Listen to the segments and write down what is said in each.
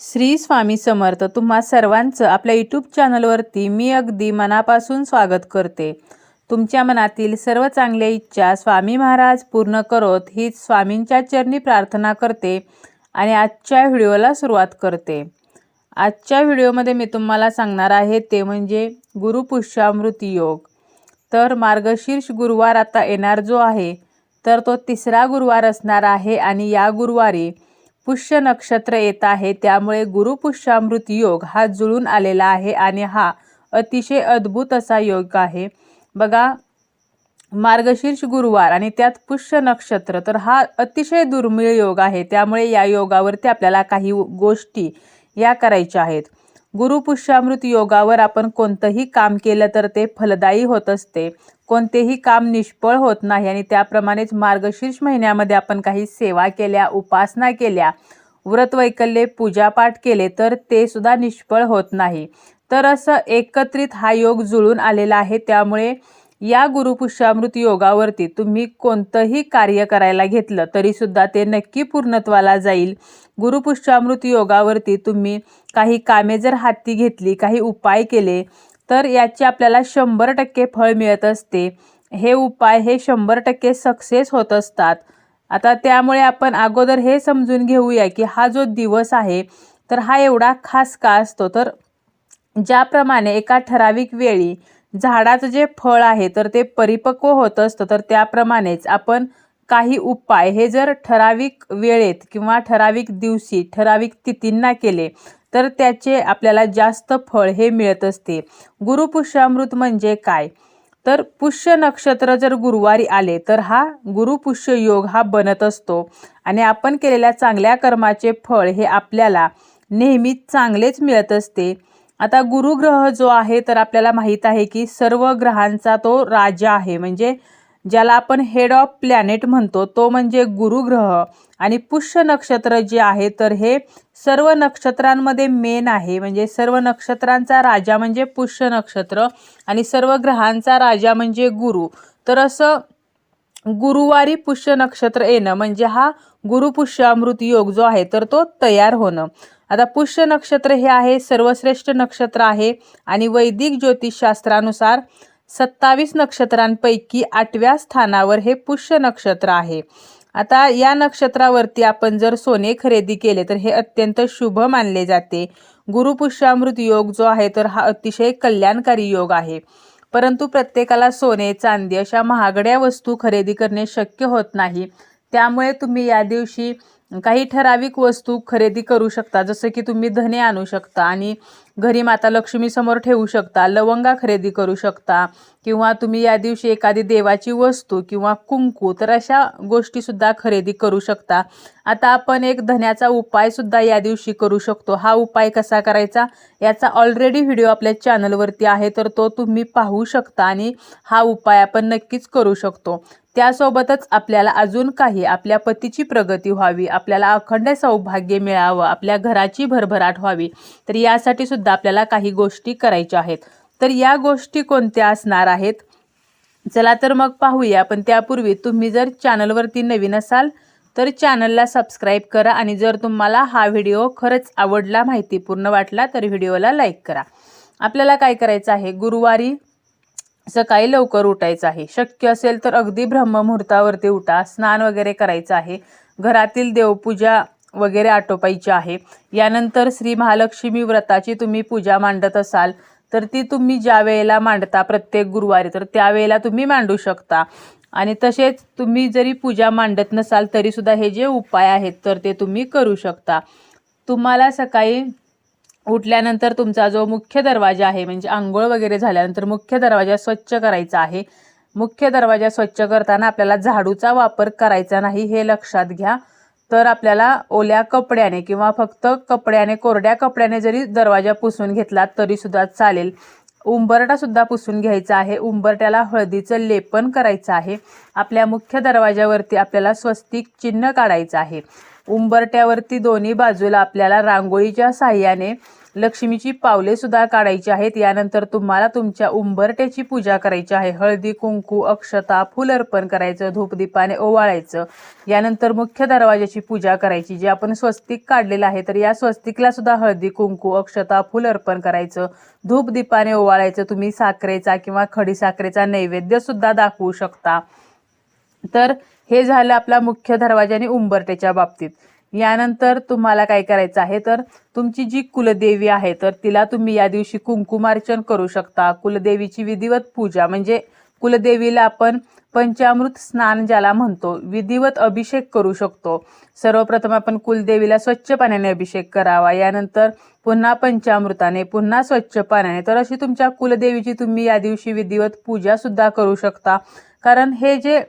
श्री स्वामी समर्थ तुम्हा सर्वांचं आपल्या यूट्यूब चॅनलवरती मी अगदी मनापासून स्वागत करते. तुमच्या मनातील सर्व चांगल्या इच्छा स्वामी महाराज पूर्ण करोत हीच स्वामींच्या चरणी प्रार्थना करते आणि आजच्या व्हिडिओला सुरुवात करते. आजच्या व्हिडिओमध्ये मी तुम्हाला सांगणार आहे ते म्हणजे गुरुपुष्यामृत योग. तर मार्गशीर्ष गुरुवार आता येणार जो आहे तर तो तिसरा गुरुवार असणार आहे आणि या गुरुवारी पुष्य नक्षत्र येत आहे. त्यामुळे गुरुपुष्यामृत योग हा जुळून आलेला आहे आणि हा अतिशय अद्भुत असा योग आहे. बघा मार्गशीर्ष गुरुवार आणि त्यात पुष्य नक्षत्र तर हा अतिशय दुर्मिळ योग आहे. त्यामुळे या योगावरती आपल्याला काही गोष्टी या करायच्या आहेत. गुरुपुष्यामृत योगावर आपण कोणतंही काम केलं तर ते फलदायी होत असते. कोणतेही काम निष्फळ होत नाही आणि त्याप्रमाणेच मार्गशीर्ष महिन्यामध्ये आपण काही सेवा केल्या उपासना केल्या व्रतवैकल्ये पूजापाठ केले तर ते सुद्धा निष्फळ होत नाही. तर असं एकत्रित हा योग जुळून आलेला आहे. त्यामुळे या गुरुपुष्यामृत योगावरती तुम्ही कोणतंही कार्य करायला घेतलं तरीसुद्धा ते नक्की पूर्णत्वाला जाईल. गुरुपुष्यामृत योगावरती तुम्ही काही कामे जर हाती घेतली काही उपाय केले तर याचे आपल्याला शंभर टक्के फळ मिळत असते. हे उपाय हे शंभर टक्के सक्सेस होत असतात. आता त्यामुळे आपण अगोदर हे समजून घेऊया की हा जो दिवस आहे तर हा एवढा खास का असतो? तर ज्याप्रमाणे एका ठराविक वेळी झाडाचं जे फळ आहे तर ते परिपक्व होत असतं. तर त्याप्रमाणेच आपण काही उपाय हे जर ठराविक वेळेत किंवा ठराविक दिवशी ठराविक तिथींना केले तर त्याचे आपल्याला जास्त फळ हे मिळत असते. गुरुपुष्यामृत म्हणजे काय? तर पुष्य नक्षत्र जर गुरुवारी आले तर हा गुरुपुष्य योग हा बनत असतो. आणि आपण केलेल्या चांगल्या कर्माचे फळ हे आपल्याला नेहमी चांगलेच मिळत असते. आता गुरुग्रह जो आहे तर आपल्याला माहीत आहे की सर्व ग्रहांचा तो राजा आहे. म्हणजे ज्याला आपण हेड ऑफ प्लॅनेट म्हणतो तो म्हणजे गुरुग्रह. आणि पुष्य नक्षत्र जे आहे तर हे सर्व नक्षत्रांमध्ये मेन आहे. म्हणजे सर्व नक्षत्रांचा राजा म्हणजे पुष्य नक्षत्र आणि सर्व ग्रहांचा राजा म्हणजे गुरु. तर असं गुरुवारी पुष्य नक्षत्र येणं म्हणजे हा गुरुपुष्यामृत योग जो आहे तर तो तयार होणं. आता पुष्य नक्षत्र हे आहे सर्वश्रेष्ठ नक्षत्र आहे आणि वैदिक ज्योतिषशास्त्रानुसार सत्तावीस नक्षत्रांपैकी आठव्या स्थानावर हे पुष्य नक्षत्र आहे. आता या नक्षत्रावरती आपण जर सोने खरेदी केले तर हे अत्यंत शुभ मानले जाते. गुरुपुष्यामृत योग जो आहे तर हा अतिशय कल्याणकारी योग आहे. परंतु प्रत्येकाला सोने चांदी अशा महागड्या वस्तू खरेदी करणे शक्य होत नाही. त्यामुळे तुम्ही या दिवशी काही ठराविक वस्तू खरेदी करू शकता जसं की तुम्ही धने आणू शकता आणि घरी माता लक्ष्मीसमोर ठेवू शकता लवंगा खरेदी करू शकता किंवा तुम्ही या दिवशी एखादी देवाची वस्तू किंवा कुंकू तर अशा गोष्टीसुद्धा खरेदी करू शकता. आता आपण एक धन्याचा उपायसुद्धा या दिवशी करू शकतो. हा उपाय कसा करायचा? याचा ऑलरेडी व्हिडिओ आपल्या चॅनलवरती आहे तर तो तुम्ही पाहू शकता आणि हा उपाय आपण नक्कीच करू शकतो. त्यासोबतच आपल्याला अजून काही आपल्या पतीची प्रगती व्हावी आपल्याला अखंड सौभाग्य मिळावं आपल्या घराची भरभराट व्हावी. तर यासाठी सुद्धा आपल्याला काही गोष्टी करायच्या आहेत. तर या गोष्टी कोणत्या असणार आहेत? चला तर मग पाहूया. पण त्यापूर्वी तुम्ही जर चॅनलवरती नवीन असाल तर चॅनलला सबस्क्राईब करा आणि जर तुम्हाला हा व्हिडिओ खरंच आवडला माहितीपूर्ण वाटला तर व्हिडिओला लाईक करा. आपल्याला काय करायचं आहे? गुरुवारी सकाळी लवकर उठायचं आहे. शक्य असेल तर अगदी ब्रह्ममुहूर्तावरती उठा. स्नान वगैरे करायचं आहे. घरातील देवपूजा वगैरे आटोपायची आहे. यानंतर श्री महालक्ष्मी व्रताची तुम्ही पूजा मांडत असाल तर ती तुम्ही ज्या वेळेला मांडता प्रत्येक गुरुवारी तर त्यावेळेला तुम्ही मांडू शकता. आणि तसेच तुम्ही जरी पूजा मांडत नसाल तरीसुद्धा हे जे उपाय आहेत तर ते तुम्ही करू शकता. तुम्हाला सकाळी उठल्यानंतर तुमचा जो मुख्य दरवाजा आहे म्हणजे आंघोळ वगैरे झाल्यानंतर मुख्य दरवाजा स्वच्छ करायचा आहे. मुख्य दरवाजा स्वच्छ करताना आपल्याला झाडूचा वापर करायचा नाही हे लक्षात घ्या. तर आपल्याला ओल्या कपड्याने किंवा फक्त कपड्याने कोरड्या कपड्याने जरी दरवाजा पुसून घेतला तरीसुद्धा चालेल. उंबरटासुद्धा पुसून घ्यायचा आहे. उंबरट्याला हळदीचं लेपन करायचं आहे. आपल्या मुख्य दरवाजावरती आपल्याला स्वस्तिक चिन्ह काढायचं आहे. उंबरट्यावरती दोन्ही बाजूला आपल्याला रांगोळीच्या साह्याने लक्ष्मीची पावले सुद्धा काढायची आहेत. यानंतर तुम्हाला तुमच्या उंबरट्याची पूजा करायची आहे. हळदी कुंकू अक्षता फुल अर्पण करायचं धूपदीपाने ओवाळायचं. यानंतर मुख्य दरवाजाची पूजा करायची. जे आपण स्वस्तिक काढलेलं आहे तर या स्वस्तिकला सुद्धा हळदी कुंकू अक्षता फुल अर्पण करायचं. धूपदीपाने ओवाळायचं. तुम्ही साखरेचा किंवा खडी साखरेचा नैवेद्य सुद्धा दाखवू शकता. तर हे झालं आपला मुख्य दरवाजा आणि उंबरटेच्या बाबतीत. यानंतर तुम्हाला काय करायचं आहे तर तुमची जी कुलदेवी आहे तर तिला तुम्ही या दिवशी कुंकुमार्चन करू शकता. कुलदेवीची विधिवत पूजा म्हणजे कुलदेवीला आपण पंचामृत स्नान ज्याला म्हणतो विधिवत अभिषेक करू शकतो. सर्वप्रथम आपण कुलदेवीला स्वच्छ पाण्याने अभिषेक करावा. यानंतर पुन्हा पंचामृताने पुन्हा स्वच्छ पाण्याने. तर अशी तुमच्या कुलदेवीची तुम्ही या दिवशी विधिवत पूजा सुद्धा करू शकता. कारण हे जे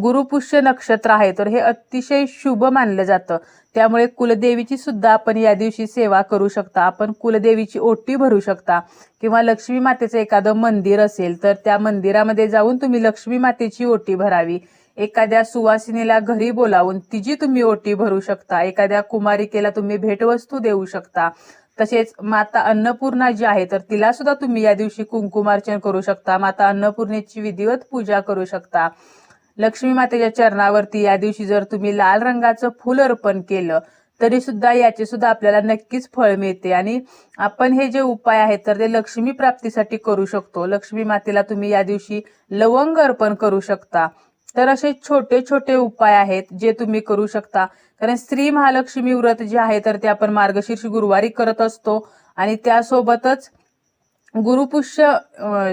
गुरुपुष्य नक्षत्र आहे. तर हे अतिशय शुभ मानलं जातं. त्यामुळे कुलदेवीची सुद्धा आपण या दिवशी सेवा करू शकता. आपण कुलदेवीची ओटी भरू शकता. किंवा लक्ष्मी मातेचं एखादं मंदिर असेल तर त्या मंदिरामध्ये जाऊन तुम्ही लक्ष्मी मातेची ओटी भरावी. एखाद्या सुवासिनीला घरी बोलावून तिची तुम्ही ओटी भरू शकता. एखाद्या कुमारिकेला तुम्ही भेटवस्तू देऊ शकता. तसेच माता अन्नपूर्णा जी आहे तर तिला सुद्धा तुम्ही या दिवशी कुंकुमार्चन करू शकता. माता अन्नपूर्णेची विधिवत पूजा करू शकता. लक्ष्मी मातेच्या चरणावरती या दिवशी जर तुम्ही लाल रंगाचं फुल अर्पण केलं तरी सुद्धा याचे सुद्धा आपल्याला नक्कीच फळ मिळते. आणि आपण हे जे उपाय आहेत तर ते लक्ष्मी प्राप्तीसाठी करू शकतो. लक्ष्मी मातेला तुम्ही या दिवशी लवंग अर्पण करू शकता. तर असे छोटे छोटे उपाय आहेत जे तुम्ही करू शकता. कारण स्त्री महालक्ष्मी व्रत जे आहे तर ते आपण मार्गशीर्ष गुरुवारी करत असतो. आणि त्यासोबतच गुरुपुष्य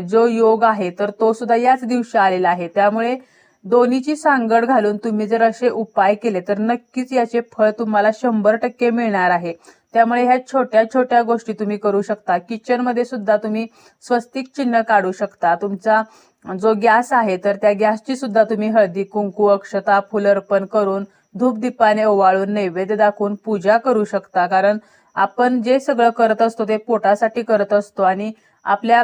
जो योग आहे तर तो सुद्धा याच दिवशी आलेला आहे. त्यामुळे दोन्हीची सांगड घालून तुम्ही जर असे उपाय केले तर नक्कीच याचे फळ तुम्हाला शंभर टक्के मिळणार आहे. त्यामुळे ह्या छोट्या छोट्या गोष्टी तुम्ही करू शकता. किचनमध्ये सुद्धा तुम्ही स्वस्तिक चिन्ह काढू शकता. तुमचा जो गॅस आहे तर त्या गॅसची सुद्धा तुम्ही हळदी कुंकू अक्षता फुलर्पण करून धूपदीपाने ओवाळून नैवेद्य दाखवून पूजा करू शकता. कारण आपण जे सगळं करत असतो ते पोटासाठी करत असतो आणि आपल्या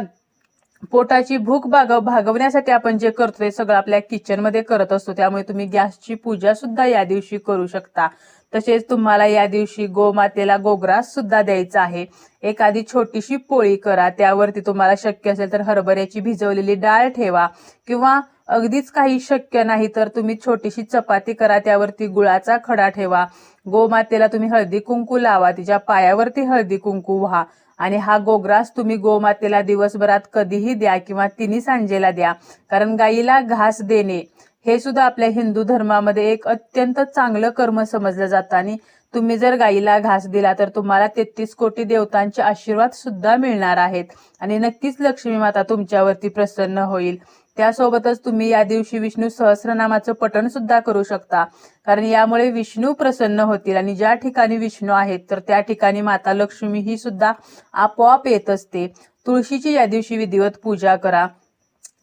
पोटाची भूक भाग भागवण्यासाठी आपण जे करतो ते सगळं आपल्या किचनमध्ये करत असतो. त्यामुळे तुम्ही गॅसची पूजा सुद्धा या दिवशी करू शकता. तसेच तुम्हाला या दिवशी गोमातेला गोग्रास सुद्धा द्यायचा आहे. एखादी छोटीशी पोळी करा. त्यावरती तुम्हाला शक्य असेल तर हरभऱ्याची भिजवलेली डाळ ठेवा. किंवा अगदीच काही शक्य नाही तर तुम्ही छोटीशी चपाती करा. त्यावरती गुळाचा खडा ठेवा. गोमातेला तुम्ही हळदी कुंकू लावा. तिच्या पायावरती हळदी कुंकू व्हा. आणि हा गोग्रास तुम्ही गोमातेला दिवसभरात कधीही द्या किंवा तिन्ही सांजेला द्या. कारण गाईला घास देणे हे सुद्धा आपल्या हिंदू धर्मामध्ये एक अत्यंत चांगलं कर्म समजलं जातं. आणि तुम्ही जर गाईला घास दिला तर तुम्हाला तेहतीस कोटी देवतांचे आशीर्वाद सुद्धा मिळणार आहेत. आणि नक्कीच लक्ष्मी माता तुमच्यावरती प्रसन्न होईल. त्यासोबतच तुम्ही या दिवशी विष्णू सहस्रनामाचं पठण सुद्धा करू शकता. कारण यामुळे विष्णू प्रसन्न होतील आणि ज्या ठिकाणी विष्णू आहेत तर त्या ठिकाणी माता लक्ष्मी ही सुद्धा आपोआप येत असते. तुळशीची या दिवशी विधिवत पूजा करा.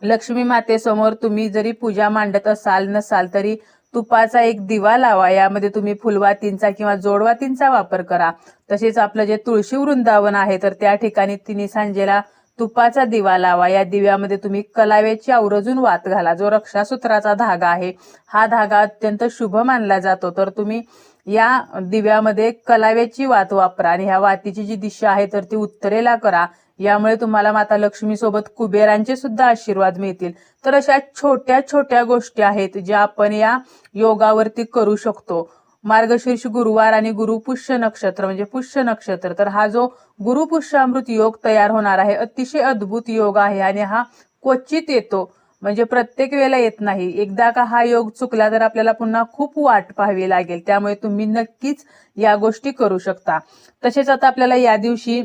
लक्ष्मी मातेसमोर तुम्ही जरी पूजा मांडत असाल नसाल तरी तुपाचा एक दिवा लावा. यामध्ये तुम्ही फुलवातींचा किंवा जोडवातींचा वापर करा. तसेच आपलं जे तुळशी वृंदावन आहे तर त्या ठिकाणी तिने सांजेला तुपाचा दिवा लावा. या दिव्यामध्ये तुम्ही कलाव्याची आवरजून वात घाला. जो रक्षासूत्राचा धागा आहे हा धागा अत्यंत शुभ मानला जातो. तर तुम्ही या दिव्यामध्ये कलाव्याची वात वापरा आणि ह्या वातीची जी दिशा आहे तर ती उत्तरेला करा. यामुळे तुम्हाला माता लक्ष्मी सोबत कुबेरांचे सुद्धा आशीर्वाद मिळतील. तर अशा छोट्या छोट्या गोष्टी आहेत ज्या आपण या योगावरती करू शकतो. मार्गशीर्ष गुरुवार आणि गुरुपुष्य नक्षत्र म्हणजे पुष्य नक्षत्र. तर हा जो गुरुपुष्यामृत योग तयार होणार आहे अतिशय अद्भुत योग आहे आणि हा क्वचित येतो. म्हणजे प्रत्येक वेळेला येत नाही. एकदा का हा योग चुकला तर आपल्याला पुन्हा खूप वाट पाहावी लागेल. त्यामुळे तुम्ही नक्कीच या गोष्टी करू शकता. तसेच आता आपल्याला या दिवशी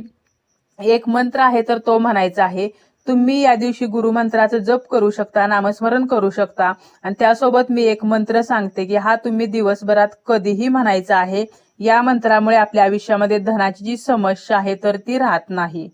एक मंत्र आहे तर तो म्हणायचा आहे तुम्ही या दिवशी गुरुमंत्राचं जप करू शकता नामस्मरण करू शकता. आणि त्यासोबत मी एक मंत्र सांगते की हा तुम्ही दिवसभरात कधीही म्हणायचा आहे या मंत्रामुळे आपल्या आयुष्यामध्ये धनाची जी समस्या आहे तर ती राहत नाही.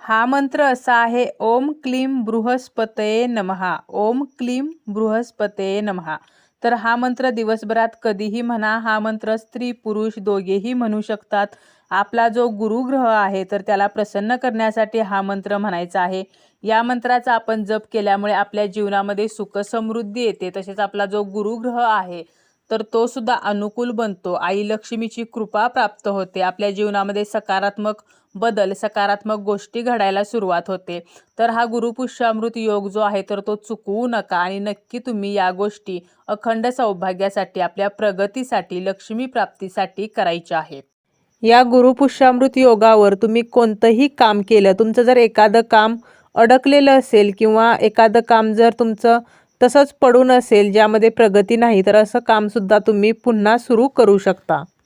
हा मंत्र असा आहे ओम क्लीम बृहस्पतये नमहा ओम क्लीम बृहस्पतये नमहा तर हा मंत्र दिवसभरात कधीही म्हणा हा मंत्र स्त्री पुरुष दोघेही म्हणू शकतात. आपला जो गुरुग्रह आहे तर त्याला प्रसन्न करण्यासाठी हा मंत्र म्हणायचा आहे. या मंत्राचा आपण जप केल्यामुळे आपल्या जीवनामध्ये सुख समृद्धी येते. तसेच आपला जो गुरुग्रह आहे तर तो सुद्धा अनुकूल बनतो. आई लक्ष्मीची कृपा प्राप्त होते. आपल्या जीवनामध्ये सकारात्मक बदल सकारात्मक गोष्टी घडायला सुरुवात होते. तर हा गुरुपुष्यामृत योग जो आहे तर तो चुकवू नका आणि नक्की तुम्ही या गोष्टी अखंड सौभाग्यासाठी आपल्या प्रगतीसाठी लक्ष्मी प्राप्तीसाठी करायच्या आहेत. या गुरुपुष्यामृत योगावर तुम्ही कोणतंही काम केलं तुमचं जर एखादं काम अडकलेलं असेल किंवा एखादं काम जर तुमचं तसंच पडून असेल ज्यामध्ये प्रगती नाही तर असं कामसुद्धा तुम्ही पुन्हा सुरू करू शकता.